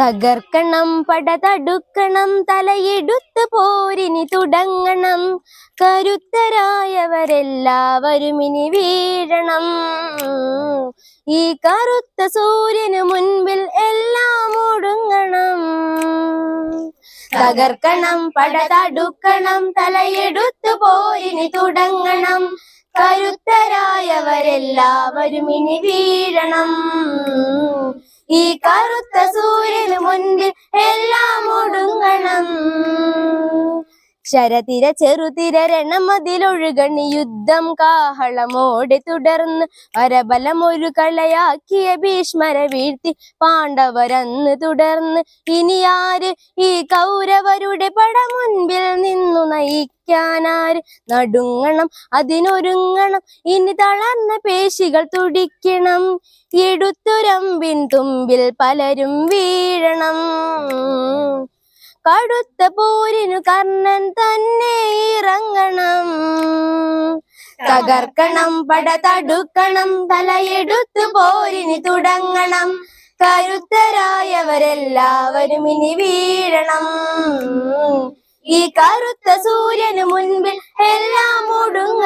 തകർക്കണം പട തടുക്കണം തലയെടുത്ത് പോരിനി തുടങ്ങണം. കരുത്തരായവരെല്ലാവരും ഇനി വീഴണം. ഈ കറുത്ത സൂര്യന് മുൻപിൽ എല്ലാം ഒടുങ്ങണം. തകർക്കണം പട തടുക്കണം തലയെടുത്ത് പോരിനി തുടങ്ങണം. കരുത്തരായവരെല്ലാവരും ഇനി വീഴണം. ഈ കറുത്ത സൂര്യന് മുൻപിൽ എല്ലാം ഒടുങ്ങണം. ശരതിര ചെറുതിര അതിലൊഴുകണി യുദ്ധം കാഹളമോടെ തുടർന്ന് വരബലം ഒരു കളയാക്കിയ ഭീഷ്മര വീഴ്ത്തി പാണ്ഡവരന്ന് തുടർന്ന്. ഇനി ആര് ഈ കൗരവരുടെ പട മുൻപിൽ നിന്നു നയിക്കാനാര്? നടുങ്ങണം അതിനൊരുങ്ങണം ഇനി തളർന്ന പേശികൾ തുടിക്കണം. എടുത്തുരമ്പിൻ തുമ്പിൽ പലരും വീഴണം. കടുത്ത പോരിനു കർണൻ തന്നെ ഇറങ്ങണം. തകർക്കണം പട തടുക്കണം തലയെടുത്തു പോരിന് തുടങ്ങണം. കരുത്തരായവരെല്ലാവരും ഇനി വീഴണം. ഈ കറുത്ത സൂര്യന് മുൻപിൽ എല്ലാം ഒടുങ്ങണം.